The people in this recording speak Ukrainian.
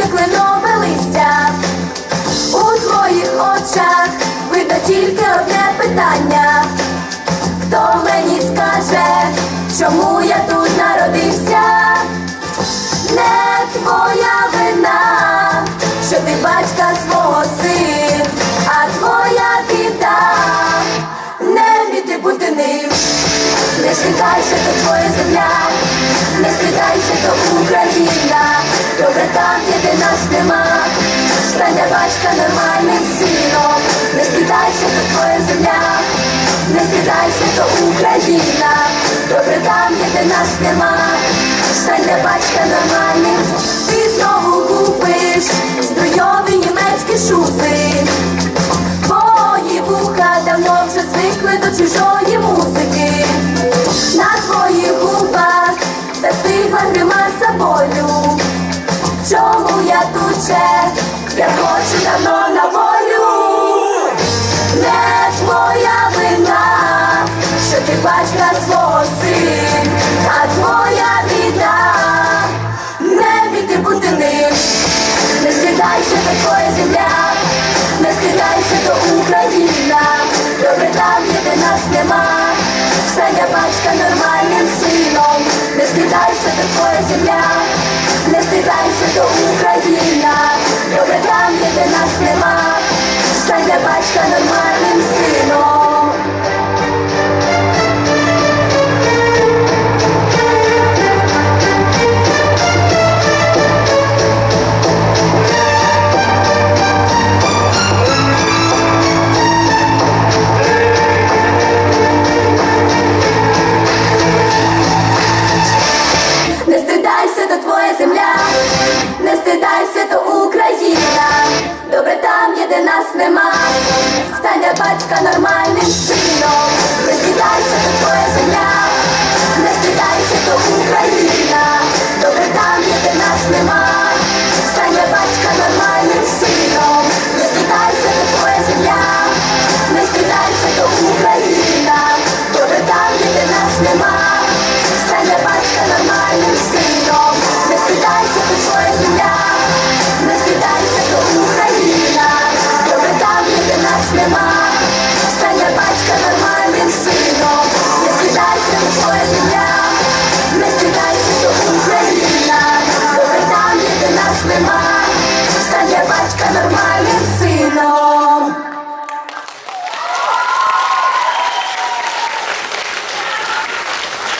як кленове листя. У твоїх очах видно тільки одне питання. Хто мені скаже, чому я тут народився? Не твоя вина, що ти батька свого син, а твоя біда не міти бути ним. Не світайся, то твоя земля, не світайся, то Україна, добре там Україна, добре там, де нас нема. Стань для батька нормальним, ти знову купиш струйові німецькі шузи. Батька свого син, а твоя біда. Не вміти бути ним. Не стидайся, то твоя земля, не стидайся, то Україна, добре там, де нас нема. Стань для батька нормальним сином, не стидайся, то твоя земля, не стидайся, нас нема, стане батька нормальним сином, роздідайся.